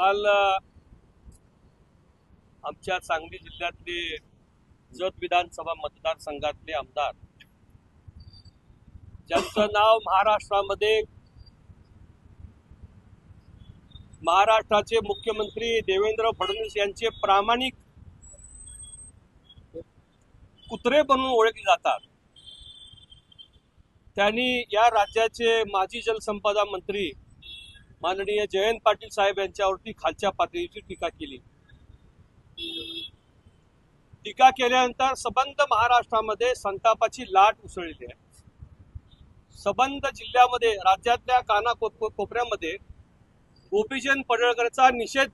काल आमच्या सांगली जिल्ह्यातले जत विधानसभा मतदारसंघातले आमदार ज्यांचं नाव महाराष्ट्रामध्ये महाराष्ट्राचे मुख्यमंत्री देवेंद्र फडणवीस यांचे प्रामाणिक कुत्रे बनून ओळखले जातात. त्यांनी या राज्याचे माजी जलसंपदा मंत्री माननीय जयंत पाटील साहेब यांच्यावरती खालच्या पातळीची टीका केली. टीका केल्यानंतर सबंध महाराष्ट्रामध्ये संतापाची लाट उसळली आहे. सबंध जिल्ह्यामध्ये राज्यातल्या काना कोपऱ्यामध्ये गोपीचंद पडळकरचा निषेध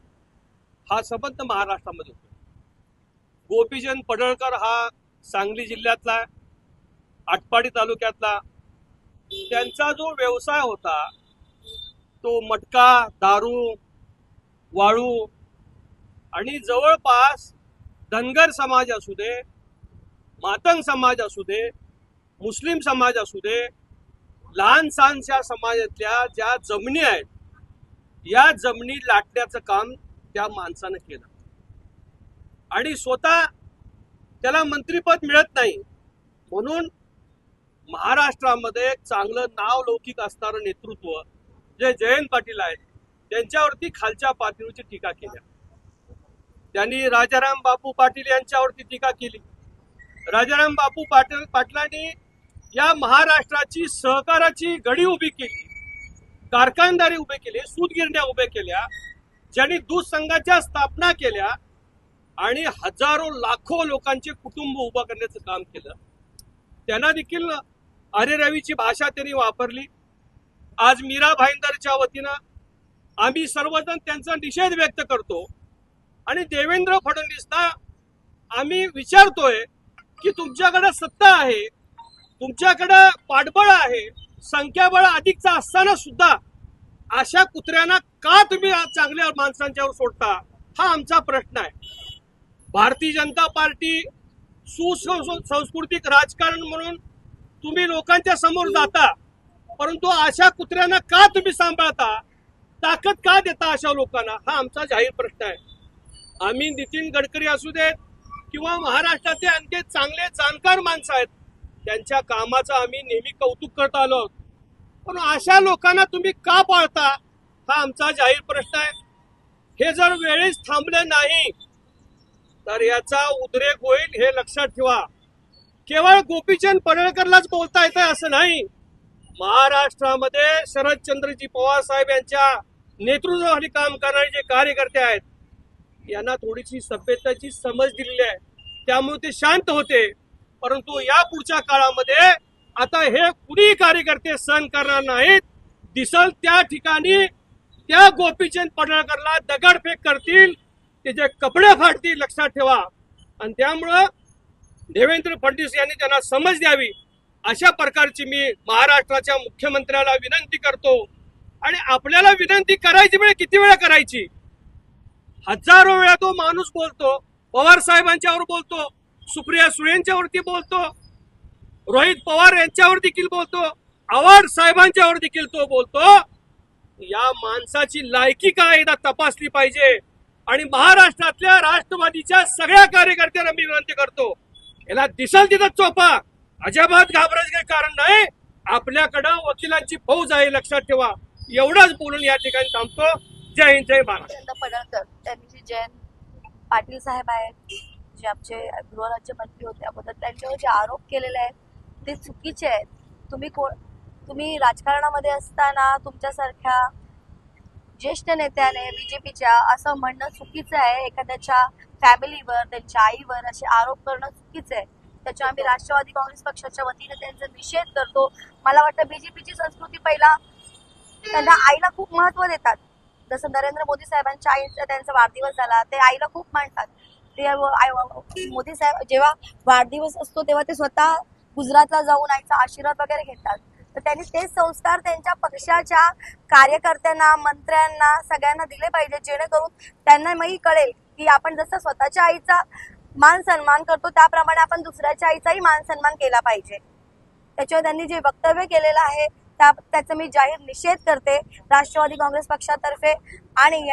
हा सबंध महाराष्ट्रामध्ये होतो. गोपीचंद पडळकर हा सांगली जिल्ह्यातला आटपाडी तालुक्यातला. त्यांचा जो व्यवसाय होता तो मटका दारू वाळू आणि जवळपास धनगर समाज असू दे मातंग समाज असू दे मुस्लिम समाज असू दे लहान सहानशा समाजातल्या ज्या जमिनी आहेत या जमिनी लाटण्याचं काम त्या माणसानं केलं. आणि स्वतः त्याला मंत्रीपद मिळत नाही. म्हणून महाराष्ट्रामध्ये चांगलं नाव लौकिक असणारं नेतृत्व जे जयंत पाटील आहेत त्यांच्यावरती खालच्या पातळीची टीका केल्या त्यांनी राजाराम बापू पाटील यांच्यावरती टीका केली. राजाराम बापू पाटील पाटलांनी या महाराष्ट्राची सहकाराची गडी उभी केली. कारखानदारी उभे केले सूतगिरण्या उभे केल्या ज्यांनी दूध संघाच्या स्थापना केल्या आणि हजारो लाखो लोकांचे कुटुंब उभं करण्याचं काम केलं. त्यांना देखील अरे रवीची भाषा त्यांनी वापरली. आज मीरा भाईंदरच्या वतीनं आम्ही सर्वजण त्यांचा निषेध व्यक्त करतो. आणि देवेंद्र फडणवीसना आम्ही विचारतोय की तुमच्याकडे सत्ता आहे तुमच्याकडे पाठबळ आहे संख्याबळ अधिकचा असताना सुद्धा अशा कुत्र्यांना का तुम्ही चांगल्या माणसांच्यावर सोडता? हा आमचा प्रश्न आहे. भारतीय जनता पार्टी सुसंस्कृतिक राजकारण म्हणून तुम्ही लोकांच्या समोर जाता. परंतु अशा कुत्र्यांना का तुम्ही सांभाळता? ताकद का देता अशा लोकांना? हा आमचा जाहीर प्रश्न आहे. आम्ही नितीन गडकरी असू देत किंवा महाराष्ट्राचे आणखी चांगले जाणकार माणसं आहेत त्यांच्या कामाचं आम्ही नेहमी कौतुक करत आलो आहोत. पण अशा लोकांना तुम्ही का पाळता? हा आमचा जाहीर प्रश्न आहे. हे जर वेळेस थांबले नाही तर याचा उद्रेक होईल हे लक्षात ठेवा. केवळ गोपीचंद पडळकरलाच बोलता येतं असं नाही. महाराष्ट्रामध्ये शरदचंद्रजी पवार साहेब यांच्या नेतृत्वाखाली काम करणारे जे कार्यकर्ते आहेत यांना थोडीशी सभ्यताची समज दिलेली आहे. त्यामुळे ते शांत होते. परंतु या पुढच्या काळामध्ये आता हे कुणी कार्यकर्ते सहन करणार नाहीत. दिसल त्या ठिकाणी त्या गोपीचंद पडळकरला दगडफेक करतील. त्याचे कपडे फाटतील लक्षात ठेवा. आणि त्यामुळं देवेंद्र फडणवीस यांनी त्यांना समज द्यावी. अशा प्रकारची मी महाराष्ट्राच्या मुख्यमंत्र्याला विनंती करतो. आणि आपल्याला विनंती करायची वेळ किती वेळा करायची? हजारो वेळा तो माणूस बोलतो पवार साहेबांच्यावर बोलतो सुप्रिया सुळेंच्यावरती बोलतो रोहित पवार यांच्यावर देखील बोलतो आव्हाड साहेबांच्यावर देखील तो बोलतो. या माणसाची लायकी काय एकदा तपासली पाहिजे. आणि महाराष्ट्रातल्या राष्ट्रवादीच्या सगळ्या कार्यकर्त्यांना मी विनंती करतो. याला दिसल तिथं चोपा. अजाबात घाबरायचं काही कारण नाही. आपल्याकडं वकिलांची फौज आहे लक्षात ठेवा. एवढंच बोलून या ठिकाणी थांबतो. जय हिंद जय महाराष्ट्र. पडळकर त्यांनी जयंत पाटील साहेब आहेत जे आमचे गृहराज्यमंत्री होते. अगोदर त्यांच्यावर जे आरोप केलेले आहेत ते चुकीचे आहेत. तुम्ही कोण तुम्ही राजकारणामध्ये असताना तुमच्यासारख्या ज्येष्ठ नेत्याने बीजेपीच्या असं म्हणणं चुकीचं आहे. एखाद्याच्या फॅमिलीवर त्यांच्या आईवर असे आरोप करणं चुकीचं आहे. त्याच्या आम्ही राष्ट्रवादी काँग्रेस पक्षाच्या वतीने त्यांचा निषेध करतो. मला वाटतं बीजेपीची संस्कृती पहिला त्यांना आईला खूप महत्त्व देतात. जसं नरेंद्र मोदी साहेबांच्या आईचा त्यांचा वाढदिवस झाला ते आईला खूप मानतात. ते मोदी साहेब जेव्हा वाढदिवस असतो तेव्हा ते स्वतः गुजरातला जाऊन आईचा आशीर्वाद वगैरे घेतात. तर त्यांनी तेच संस्कार त्यांच्या पक्षाच्या कार्यकर्त्यांना मंत्र्यांना सगळ्यांना दिले पाहिजे जेणेकरून त्यांना मही कळेल की आपण जसं स्वतःच्या आईचा मान सन्मान करतो त्याप्रमाणे आपण दुसऱ्याच्या आईचाही मान सन्मान केला पाहिजे. त्याच्यावर त्यांनी जे वक्तव्य केलेलं आहे त्या त्याचा मी जाहीर निषेध करते राष्ट्रवादी काँग्रेस पक्षातर्फे. आणि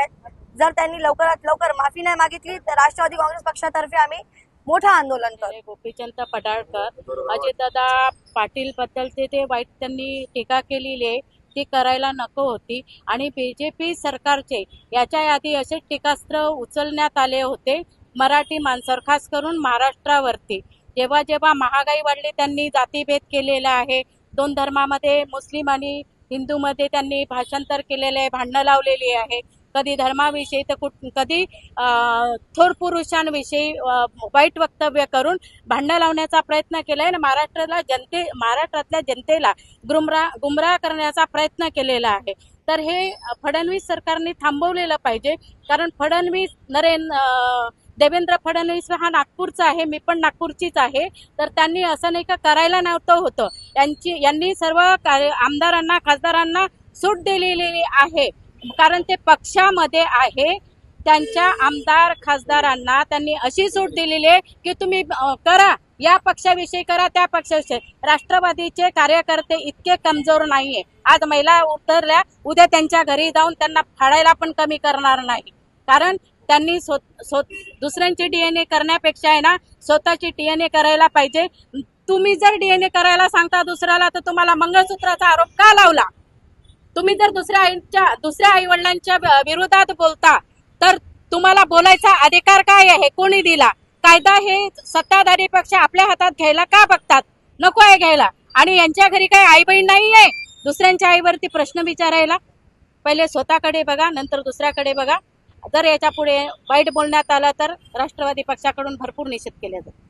जर त्यांनी लवकरात लवकर माफी नाही मागितली तर राष्ट्रवादी काँग्रेस पक्षातर्फे आम्ही मोठं आंदोलन करू गोपीचंद पडाळकर अजितदादा पाटील बद्दलचे ते वाईट त्यांनी टीका केलेली आहे ती करायला नको होती. आणि बीजेपी सरकारचे याच्या आधी असे टीकास्त्र उचलण्यात आले होते मराठी माणसावर खास करून महाराष्ट्रावरती. जेव्हा जेव्हा महागाई वाढली त्यांनी जातीभेद केलेला आहे. दोन धर्मामध्ये मुस्लिम आणि हिंदूमध्ये त्यांनी भाषांतर केलेले आहे भांडणं लावलेली आहे. कधी धर्माविषयी तर कुठ कधी थोर पुरुषांविषयी वाईट वक्तव्य करून भांडणं लावण्याचा प्रयत्न केला आणि महाराष्ट्राला जनते महाराष्ट्रातल्या जनतेला गुमराह गुमराह करण्याचा प्रयत्न केलेला आहे. तर हे फडणवीस सरकारने थांबवलेलं पाहिजे. कारण फडणवीस नरेंद्र देवेंद्र फडणवीस हा नागपूरचा आहे मी पण नागपूरचीच आहे. तर त्यांनी असं नाही का करायला नव्हतं होतं. यांची यांनी सर्व कार्य आमदारांना खासदारांना सूट दिलेली आहे. कारण ते पक्षामध्ये आहे. त्यांच्या आमदार खासदारांना त्यांनी अशी सूट दिलेली आहे की तुम्ही करा. या पक्षाविषयी करा त्या पक्षाविषयी. राष्ट्रवादीचे कार्यकर्ते इतके कमजोर नाहीये. आज महिला उतरल्या उद्या त्यांच्या घरी जाऊन त्यांना फाडायला पण कमी करणार नाही. कारण त्यांनी स्व स्व दुसऱ्यांची डीएनए करण्यापेक्षा आहे ना स्वतःची डीएनए करायला पाहिजे. तुम्ही जर डीएनए करायला सांगता दुसऱ्याला तर तुम्हाला मंगळसूत्राचा आरोप का लावला? तुम्ही जर दुसऱ्या आईच्या दुसऱ्या आई वडिलांच्या विरोधात बोलता तर तुम्हाला बोलायचा अधिकार काय आहे? कोणी दिला? कायदा हे सत्ताधारी पक्ष आपल्या हातात घ्यायला का बघतात? नको आहे घ्यायला. आणि यांच्या घरी काही आई बहीण आहे दुसऱ्यांच्या आईवरती प्रश्न विचारायला? पहिले स्वतःकडे बघा नंतर दुसऱ्याकडे बघा. जर याच्यापुढे वाईट बोलण्यात आलं तर राष्ट्रवादी पक्षाकडून भरपूर निषेध केला जातो